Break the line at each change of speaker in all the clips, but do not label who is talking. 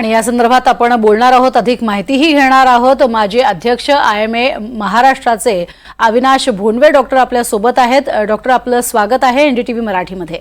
आणि या संदर्भात आपण बोलणार आहोत अधिक माहितीही घेणार आहोत. माजी अध्यक्ष आय एम ए महाराष्ट्राचे अविनाश भोंडवे डॉक्टर आपल्यासोबत आहेत. डॉक्टर आपलं स्वागत आहे एनडीटीव्ही मराठीमध्ये.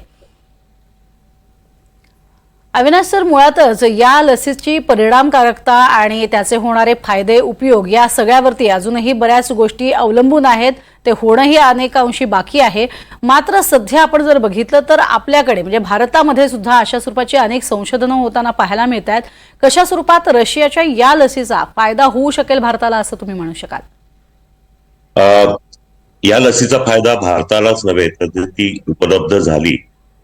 अविनाश सर मुळातच या लसीची परिणामकारकता आणि त्याचे होणारे फायदे उपयोग या सगळ्यावरती अजूनही बऱ्याच गोष्टी अवलंबून आहेत. ते होणंही अनेक अंशी बाकी आहे. मात्र सध्या आपण जर बघितलं तर आपल्याकडे म्हणजे भारतामध्ये सुद्धा अशा स्वरूपाची अनेक संशोधनं होताना पाहायला मिळत आहेत कशा स्वरूपात रशियाच्या या लसीचा फायदा होऊ शकेल भारताला असं तुम्ही म्हणू शकाल?
अ, या लसीचा फायदा भारतालाच नव्हे तर ती उपलब्ध झाली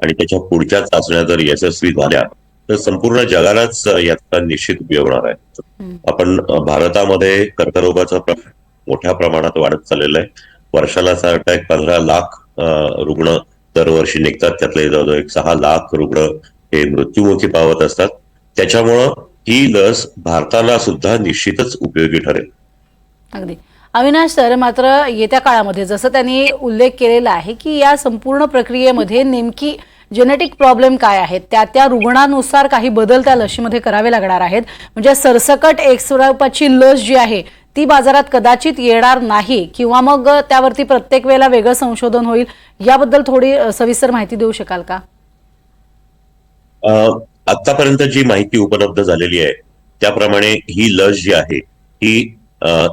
आणि त्याच्या पुढच्या चाचण्या जर यशस्वी झाल्या तर संपूर्ण जगालाच याचा निश्चित उपयोग होणार आहे. आपण भारतामध्ये कर्करोगाचा प्रमाण मोठ्या प्रमाणात वाढत चाललेलं आहे. वर्षाला साठ एक पंधरा लाख रुग्ण दरवर्षी निघतात. त्यातले जवळजवळ एक सहा लाख रुग्ण हे मृत्युमुखी पावत असतात. त्याच्यामुळं ही लस भारताला सुद्धा निश्चितच उपयोगी ठरेल.
अगदी. अविनाश सर मात्र येत्या काळामध्ये जसं त्यांनी उल्लेख केलेला आहे की या संपूर्ण प्रक्रियेमध्ये नेमकी जेनेटिक प्रॉब्लेम काय आहेत? त्या त्या रुग्णानुसार काही बदल त्या लशीमध्ये करावे लागणार आहेत. म्हणजे सरसकट एक स्वरूपाची लस जी आहे ती बाजारात कदाचित येणार नाही किंवा मग त्यावरती प्रत्येक वेळेला वेगळं संशोधन होईल याबद्दल थोडी सविस्तर माहिती देऊ शकाल का
आतापर्यंत जी माहिती उपलब्ध झालेली आहे त्याप्रमाणे ही लस जी आहे ही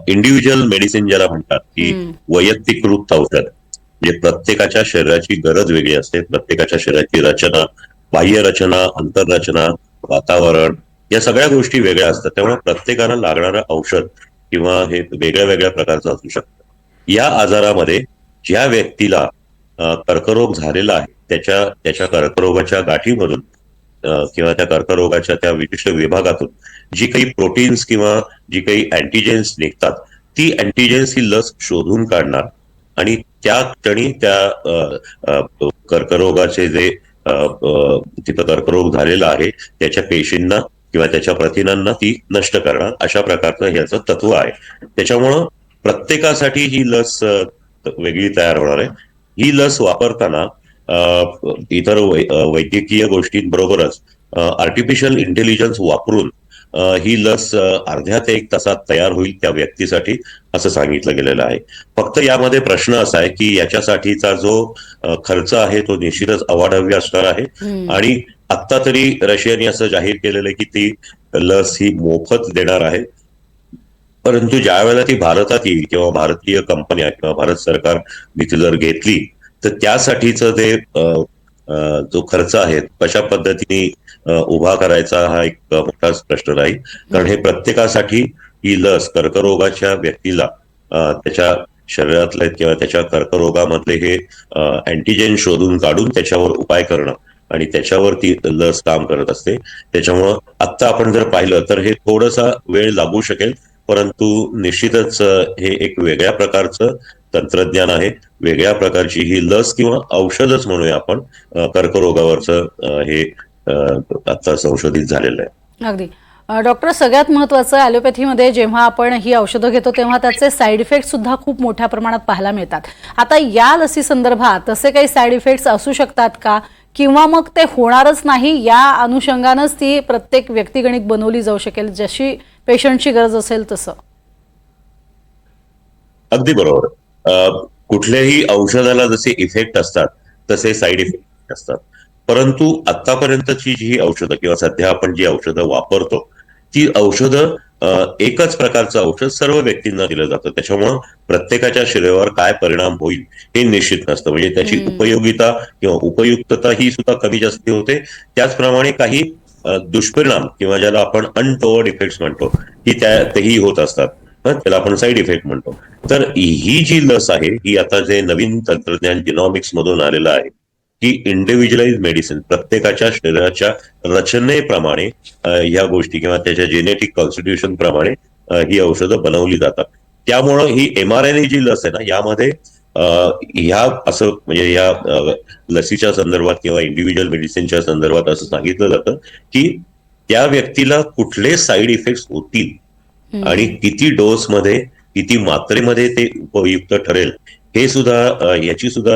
इंडिव्हिज्युअल मेडिसिन ज्याला म्हणतात की. वैयक्तिकृत औषध म्हणजे प्रत्येकाच्या शरीराची गरज वेगळी असते प्रत्येकाच्या शरीराची रचना बाह्य रचना अंतररचना वातावरण या सगळ्या गोष्टी वेगळ्या असतात त्यामुळे प्रत्येकाला लागणारं औषध किंवा हे वेगळ्या वेगळ्या प्रकारचं असू शकतं. या आजारामध्ये ज्या व्यक्तीला कर्करोग झालेला आहे त्याच्या त्याच्या कर्करोगाच्या गाठीमधून किंवा त्या कर्करोगाच्या त्या विशिष्ट विभागातून जी काही प्रोटीन्स किंवा जी काही अँटीजेन्स निघतात ती अँटीजेन्स ही लस शोधून काढणार आणि त्या क्षणी त्या कर्करोगाचे जे तिथं कर्करोग झालेला आहे त्याच्या पेशींना किंवा त्याच्या प्रथिनांना ती नष्ट करणं अशा प्रकारचं ह्याचं तत्व आहे. त्याच्यामुळं प्रत्येकासाठी ही लस वेगळी तयार होणार आहे. ही लस वापरताना इतर वैद्यकीय गोष्टींबरोबरच आर्टिफिशियल इंटेलिजन्स वापरून ही लस अर्ध्या ते एक तासात तयार होईल त्या व्यक्तीसाठी असं सांगितलं गेलेलं आहे. फक्त यामध्ये प्रश्न असा आहे की याच्यासाठीचा जो खर्च आहे तो निश्चितच अवाढव्य असणार आहे. आणि आता तरी रशियाने असं जाहीर केलेलं आहे की ती लस ही मोफत देणार आहे. परंतु ज्या वेळेला ती भारतात येईल किंवा भारतीय कंपन्या किंवा भारत सरकार ती जर घेतली तर त्यासाठीचं ते जो खर्च आहे कशा पद्धतीने उभा करायचा हा एक मोठाच प्रश्न राहील. कारण हे प्रत्येकासाठी ही लस कर्करोगाच्या व्यक्तीला त्याच्या शरीरातले किंवा त्याच्या कर्करोगामधले हे अँटीजेन शोधून काढून त्याच्यावर उपाय करणं आणि त्याच्यावर ती लस काम करत असते. त्याच्यामुळं आत्ता आपण जर पाहिलं तर हे थोडासा वेळ लागू शकेल परंतु निश्चितच हे एक वेगळ्या प्रकारचं तंत्रज्ञान आहे. वेगळ्या प्रकारची ही लस किंवा औषधच म्हणूया आपण कर्करोगावरचं हे आता संशोधित झालेलं आहे.
अगदी. डॉक्टर सगळ्यात महत्त्वाचं ॲलोपॅथीमध्ये जेव्हा आपण ही औषधं घेतो तेव्हा त्याचे साईड इफेक्ट सुद्धा खूप मोठ्या प्रमाणात पाहायला मिळतात. आता या लसी संदर्भात तसे काही साईड इफेक्ट्स असू शकतात का? किंवा मग ते होणारच नाही या अनुषंगानंच ती प्रत्येक व्यक्तिगणिक बनवली जाऊ शकेल जशी पेशंटची गरज असेल तसं.
अगदी बरोबर. कुठल्याही औषधाला जसे इफेक्ट असतात तसे साईड इफेक्ट असतात. परंतु आतापर्यंतची जी औषधं किंवा सध्या आपण जी औषधं वापरतो ती औषधं एकच प्रकारचं औषध सर्व व्यक्तींना दिलं जातं. त्याच्यामुळं प्रत्येकाच्या शरीरावर काय परिणाम होईल हे निश्चित नसतं. म्हणजे त्याची. उपयोगिता किंवा उपयुक्तता ही सुद्धा कमी जास्ती होते. त्याचप्रमाणे काही दुष्परिणाम किंवा ज्याला आपण अनटोवर्ड इफेक्ट्स म्हणतो की त्या तेही होत असतात. हं, त्याला आपण साईड इफेक्ट म्हणतो. तर ही जी लस आहे ही आता जे नवीन तंत्रज्ञान जिनॉमिक्स मधून आलेलं आहे की इंडिव्हिज्युअलाइज मेडिसिन प्रत्येकाच्या शरीराच्या रचनेप्रमाणे ह्या गोष्टी किंवा त्याच्या जेनेटिक कॉन्स्टिट्यूशन प्रमाणे ही औषधं बनवली जातात त्यामुळं ही एम आर एन ए जी लस आहे ना यामध्ये ह्या असं म्हणजे या लसीच्या संदर्भात किंवा इंडिव्हिज्युअल मेडिसिनच्या संदर्भात असं सांगितलं जातं की त्या व्यक्तीला कुठले साईड इफेक्ट्स होतील. आणि किती डोस मध्ये किती मात्रेमध्ये ते उपयुक्त ठरेल हे सुद्धा याची सुद्धा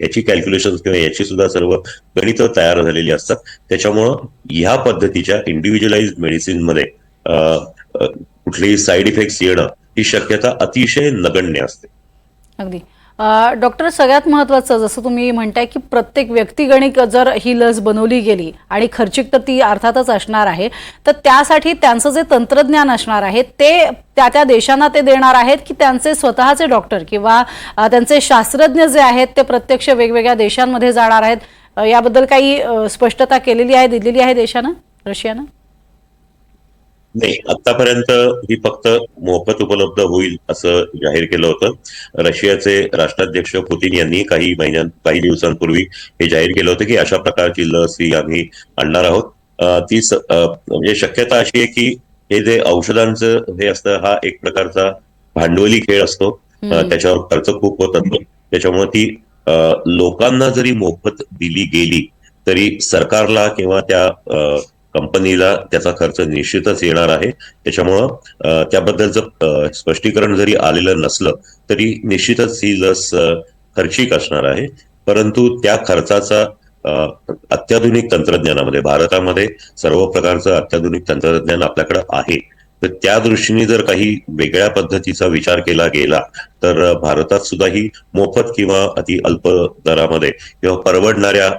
याची कॅल्क्युलेशन किंवा याची सुद्धा सर्व गणित तयार झालेली असतात. त्याच्यामुळं ह्या पद्धतीच्या इंडिव्हिज्युअलाइज मेडिसिनमध्ये कुठलेही साईड इफेक्ट्स येणं ही शक्यता अतिशय नगण्य असते.
अगदी. डॉक्टर सगळ्यात महत्वाचं जसं तुम्ही म्हणताय की प्रत्येक व्यक्तिगणिक जर ही लस बनवली गेली आणि खर्चिक तर ती अर्थातच असणार आहे तर त्यासाठी त्यांचं जे तंत्रज्ञान असणार आहे ते त्या त्या देशांना ते देणार आहेत की त्यांचे स्वतःचे डॉक्टर किंवा त्यांचे शास्त्रज्ञ जे आहेत ते प्रत्यक्ष वेगवेगळ्या देशांमध्ये जाणार आहेत? याबद्दल काही स्पष्टता केलेली आहे दिलेली आहे देशानं रशियानं?
नाही आतापर्यंत ही फक्त मोफत उपलब्ध होईल असं जाहीर केलं होतं. रशियाचे राष्ट्राध्यक्ष पुतीन यांनी काही महिन्यां काही दिवसांपूर्वी हे जाहीर केलं होतं की अशा प्रकारची लस ही आम्ही आणणार आहोत. ती म्हणजे शक्यता अशी आहे की हे जे औषधांचं हे असतं हा एक प्रकारचा भांडवली खेळ असतो. त्याच्यावर खर्च खूप होत असतो. त्याच्यामुळे ती लोकांना जरी मोफत दिली गेली तरी सरकारला किंवा त्या कंपनीला त्याचा खर्च निश्चितच येणार आहे. त्याच्यामुळं त्याबद्दलचं स्पष्टीकरण जरी आलेलं नसलं तरी निश्चितच ही लस खर्चिक असणार आहे. परंतु त्या खर्चाचा अत्याधुनिक तंत्रज्ञानामध्ये भारतामध्ये सर्व प्रकारचं अत्याधुनिक तंत्रज्ञान आपल्याकडे आहे. तर त्या दृष्टीने जर काही वेगळ्या पद्धतीचा विचार केला गेला तर भारतात सुद्धा ही मोफत किंवा अति अल्प दरामध्ये किंवा परवडणाऱ्या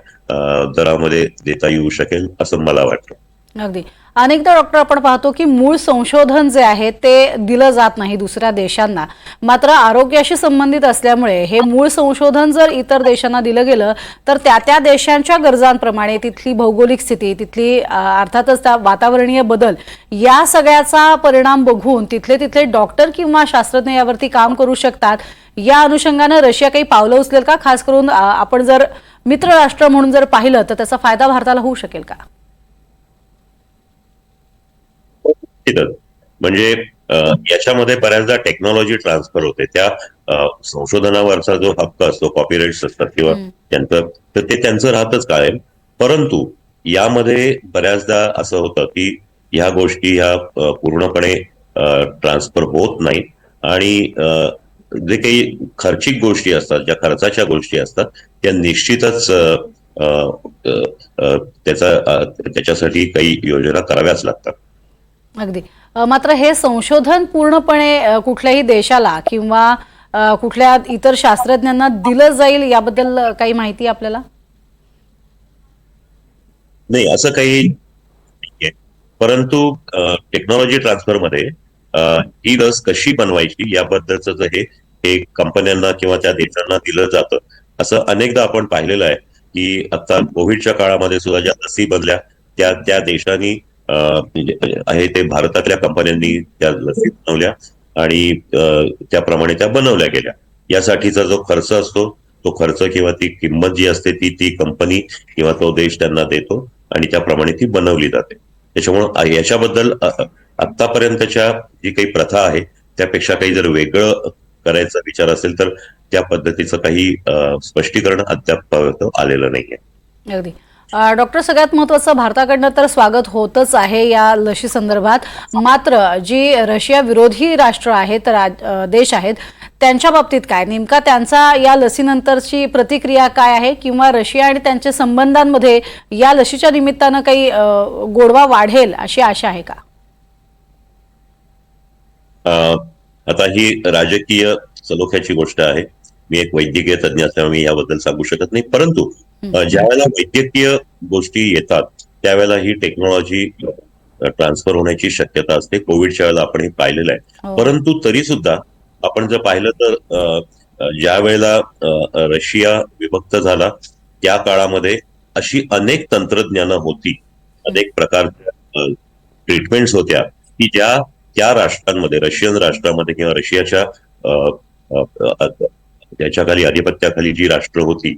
दरामध्ये देता येऊ शकेल असं मला वाटतं.
अगदी. अनेकदा डॉक्टर आपण पाहतो की मूळ संशोधन जे आहे ते दिलं जात नाही दुसऱ्या देशांना. मात्र आरोग्याशी संबंधित असल्यामुळे हे मूळ संशोधन जर इतर देशांना दिलं गेलं तर त्या त्या देशांच्या गरजांप्रमाणे तिथली भौगोलिक स्थिती तिथली अर्थातच त्या वातावरणीय बदल या सगळ्याचा परिणाम बघून तिथले तिथले डॉक्टर किंवा शास्त्रज्ञ यावरती काम करू शकतात. या अनुषंगानं रशिया काही पावलं उचलेल का? खास करून आपण जर मित्र राष्ट्र म्हणून जर पाहिलं तर त्याचा फायदा भारताला होऊ शकेल का?
निश्चितच म्हणजे याच्यामध्ये बऱ्याचदा टेक्नॉलॉजी ट्रान्सफर होते. त्या संशोधनावरचा जो हक्क असतो कॉपीराईट्स असतात किंवा. त्यांचं तर ते त्यांचं राहतच कायम. परंतु यामध्ये बऱ्याचदा असं होतं की ह्या गोष्टी ह्या पूर्णपणे ट्रान्सफर होत नाहीत. आणि जे काही खर्चिक गोष्टी असतात ज्या खर्चाच्या गोष्टी असतात त्या निश्चितच त्याचा त्याच्यासाठी काही योजना कराव्याच लागतात.
अगदी. मात्र हे संशोधन पूर्णपणे कुठल्याही देशाला किंवा कुठल्या इतर शास्त्रज्ञांना दिलं जाईल याबद्दल काही माहिती आपल्याला?
नाही असं काही परंतु टेक्नॉलॉजी ट्रान्सफरमध्ये मध्ये ही लस कशी बनवायची याबद्दलच जे हे हे कंपन्यांना किंवा त्या देशांना दिलं जातं. असं अनेकदा आपण पाहिलेलं आहे की आता कोविडच्या काळामध्ये सुद्धा ज्या लसी बनल्या त्या त्या देशांनी म्हणजे, म्हणजे, आहे ते भारतातल्या कंपन्यांनी त्या लसी बनवल्या आणि त्याप्रमाणे त्या बनवल्या गेल्या. यासाठीचा जो खर्च असतो तो खर्च किंवा ती किंमत जी असते ती ती कंपनी किंवा तो देश त्यांना देतो आणि त्याप्रमाणे ती बनवली जाते. त्याच्यामुळं याच्याबद्दल आतापर्यंतच्या जी काही प्रथा आहे त्यापेक्षा काही जर वेगळं करायचा विचार असेल तर त्या पद्धतीचं काही स्पष्टीकरण अद्याप आलेलं नाहीये.
अगदी. डॉक्टर सगळ्यात महत्वाचं भारताकडनं तर स्वागत होतच आहे या लशी संदर्भात. मात्र जी रशिया विरोधी राष्ट्र आहेत देश आहेत त्यांच्या बाबतीत काय? नेमका त्यांचा या लसीनंतरची प्रतिक्रिया काय आहे? किंवा रशिया आणि त्यांच्या संबंधांमध्ये या लशीच्या निमित्तानं काही गोडवा वाढेल अशी आशा आहे का?
आता ही राजकीय सलोख्याची गोष्ट आहे. मी एक वैद्यकीय तज्ञ असल्यामुळे मी याबद्दल सांगू शकत नाही. परंतु ज्या वेळेला वैद्यकीय गोष्टी येतात त्यावेळेला ही टेक्नॉलॉजी ट्रान्सफर होण्याची शक्यता असते. कोविडच्या वेळेला आपण हे पाहिलेलं आहे.
हो.
परंतु तरी सुद्धा आपण जर पाहिलं तर ज्या वेळेला रशिया विभक्त झाला त्या काळामध्ये अशी अनेक तंत्रज्ञानं होती. अनेक प्रकारच्या ट्रीटमेंट्स होत्या की ज्या त्या राष्ट्रांमध्ये रशियन राष्ट्रामध्ये किंवा रशियाच्या त्याच्याखाली आधिपत्याखाली जी राष्ट्र होती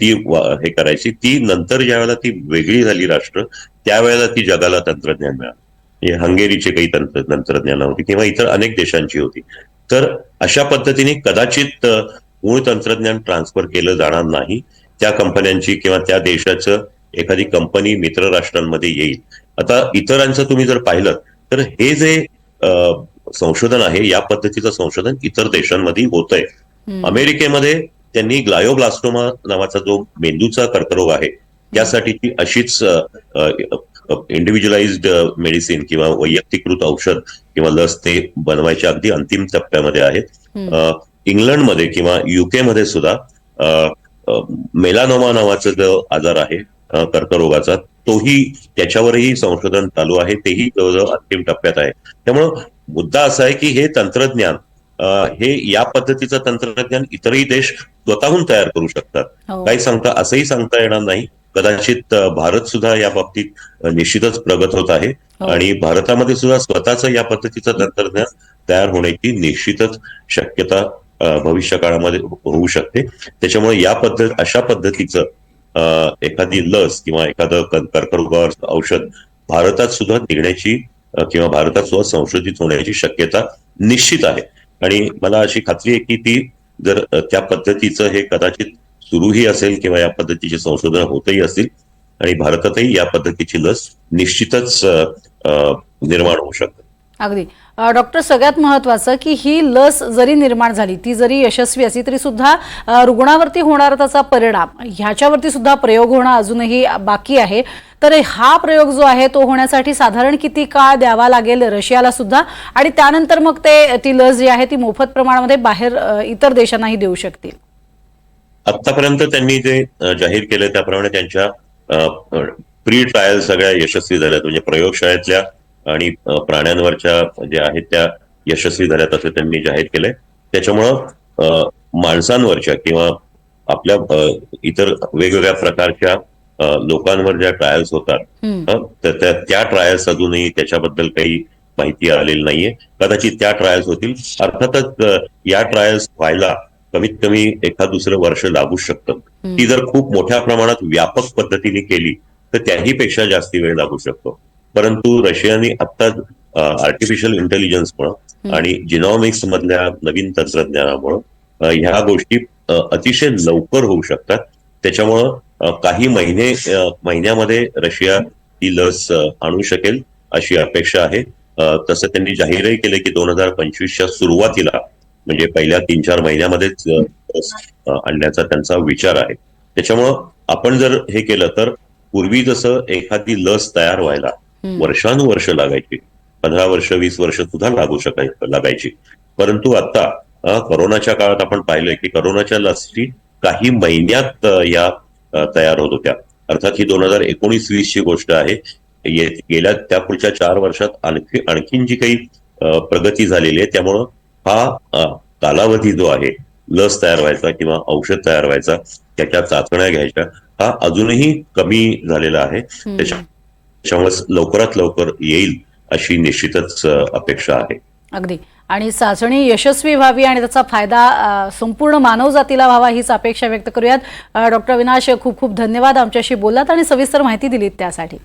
ती हे करायची. ती नंतर ज्या वेळेला ती वेगळी झाली राष्ट्र त्यावेळेला ती जगाला तंत्रज्ञान मिळालं. हे हंगेरीचे काही तंत्र तंत्रज्ञान होती किंवा इतर अनेक देशांची होती. तर अशा पद्धतीने कदाचित मूळ तंत्रज्ञान ट्रान्सफर केलं जाणार नाही. त्या कंपन्यांची किंवा त्या देशाचं एखादी कंपनी मित्र राष्ट्रांमध्ये येईल. आता इतरांचं तुम्ही जर पाहिलं तर हे जे संशोधन आहे या पद्धतीचं संशोधन इतर देशांमध्ये होत आहे अमेरिकेमध्ये त्यांनी ग्लायोब्लास्टोमा नावाचा जो मेंदूचा कर्करोग आहे त्यासाठीची अशीच इंडिव्हिज्युअलाइज्ड मेडिसिन किंवा वैयक्तिकृत औषध किंवा लस ते बनवायच्या अगदी अंतिम टप्प्यामध्ये आहेत. इंग्लंडमध्ये किंवा युके मध्ये सुद्धा मेलानोमा नावाचा जो आजार आहे कर्करोगाचा तोही त्याच्यावरही संशोधन चालू आहे तेही जवळजवळ अंतिम टप्प्यात आहे. त्यामुळं मुद्दा असा आहे की हे तंत्रज्ञान हे या पद्धतीचं तंत्रज्ञान इतरही देश स्वतःहून तयार करू शकतात.
हो.
काही सांगता असंही सांगता येणार नाही. कदाचित भारत सुद्धा या बाबतीत निश्चितच प्रगत होत आहे.
हो.
आणि भारतामध्ये सुद्धा स्वतःच या पद्धतीचं तंत्रज्ञान तयार होण्याची निश्चितच शक्यता भविष्य काळामध्ये होऊ शकते. त्याच्यामुळे या पद्धत अशा पद्धतीचं एखादी लस किंवा एखादं क- कर्करोगावर औषध भारतात सुद्धा निघण्याची किंवा भारतात सुद्धा संशोधित होण्याची शक्यता निश्चित आहे. आणि मला अशी खात्री आहे की ती जर त्या पद्धतीचं हे कदाचित सुरूही असेल किंवा या पद्धतीचे संशोधन होतही असतील आणि भारतातही या पद्धतीची लस निश्चितच निर्माण होऊ शकते.
अगदी. डॉक्टर सगळ्यात महत्वाचं की ही लस जरी निर्माण झाली ती जरी यशस्वी असली तरी सुद्धा रुग्णावरती होणारा त्याचा परिणाम ह्याच्यावरती सुद्धा प्रयोग होणं अजूनही बाकी आहे. तर हा प्रयोग जो आहे तो होण्यासाठी साधारण किती काळ द्यावा लागेल रशियाला सुद्धा? आणि त्यानंतर मग ते ती लस जी आहे ती मोफत प्रमाणामध्ये बाहेर इतर देशांनाही देऊ शकतील.
आतापर्यंत त्यांनी जे जाहीर केले त्याप्रमाणे त्यांच्या प्री ट्रायल सगळ्या यशस्वी झाल्यात. म्हणजे प्रयोगशाळेतल्या आणि प्राण्यांवरच्या ज्या आहेत त्या यशस्वी झाल्यात असं त्यांनी जाहीर केलंय. त्याच्यामुळं माणसांवरच्या किंवा आपल्या इतर वेगवेगळ्या प्रकारच्या लोकांवर ज्या ट्रायल्स होतात तर त्या- त्या ट्रायल्स अजूनही त्याच्याबद्दल काही माहिती आलेली नाहीये. कदाचित त्या ट्रायल्स होतील. अर्थातच या ट्रायल्स व्हायला कमीत कमी एखाद दुसरं वर्ष लागू शकतं. ती जर खूप मोठ्या प्रमाणात व्यापक पद्धतीने केली तर त्याही पेक्षा जास्ती वेळ लागू शकतो. परंतु रशियाने आता आर्टिफिशियल इंटेलिजन्समुळं आणि जिनॉमिक्स मधल्या नवीन तंत्रज्ञानामुळं ह्या गोष्टी अतिशय लवकर होऊ शकतात. त्याच्यामुळं काही महिने महिन्यामध्ये रशिया ही लस आणू शकेल अशी अपेक्षा आहे. तसं त्यांनी जाहीरही केले की दोन हजार पंचवीसच्या सुरुवातीला म्हणजे पहिल्या तीन चार महिन्यामध्येच लस आणण्याचा त्यांचा विचार आहे. त्याच्यामुळं आपण जर हे केलं तर पूर्वी जसं एखादी लस तयार व्हायला. वर्षानुवर्ष लागायची. पंधरा वर्ष वीस वर्ष सुद्धा लागू शकाय लागायची. परंतु आता कोरोनाच्या काळात आपण पाहिलंय की कोरोनाच्या लसी काही महिन्यात या तयार होत होत्या. अर्थात ही दोन हजार एकोणीस वीस ची गोष्ट आहे. गेल्या त्या पुढच्या चार वर्षात आणखी आणखीन जी काही प्रगती झालेली आहे त्यामुळं हा कालावधी जो आहे लस तयार व्हायचा किंवा औषध तयार व्हायचा त्याच्या चाचण्या घ्यायच्या हा अजूनही कमी झालेला आहे. त्याच्या- त्याच्यामुळे लवकरात लवकर येईल अशी निश्चितच अपेक्षा आहे.
अगदी. आणि चाचणी यशस्वी व्हावी आणि त्याचा फायदा संपूर्ण मानवजातीला व्हावा हीच अपेक्षा व्यक्त करूयात. डॉक्टर विनाश खूप खूप धन्यवाद आमच्याशी बोललात आणि सविस्तर माहिती दिलीत त्यासाठी.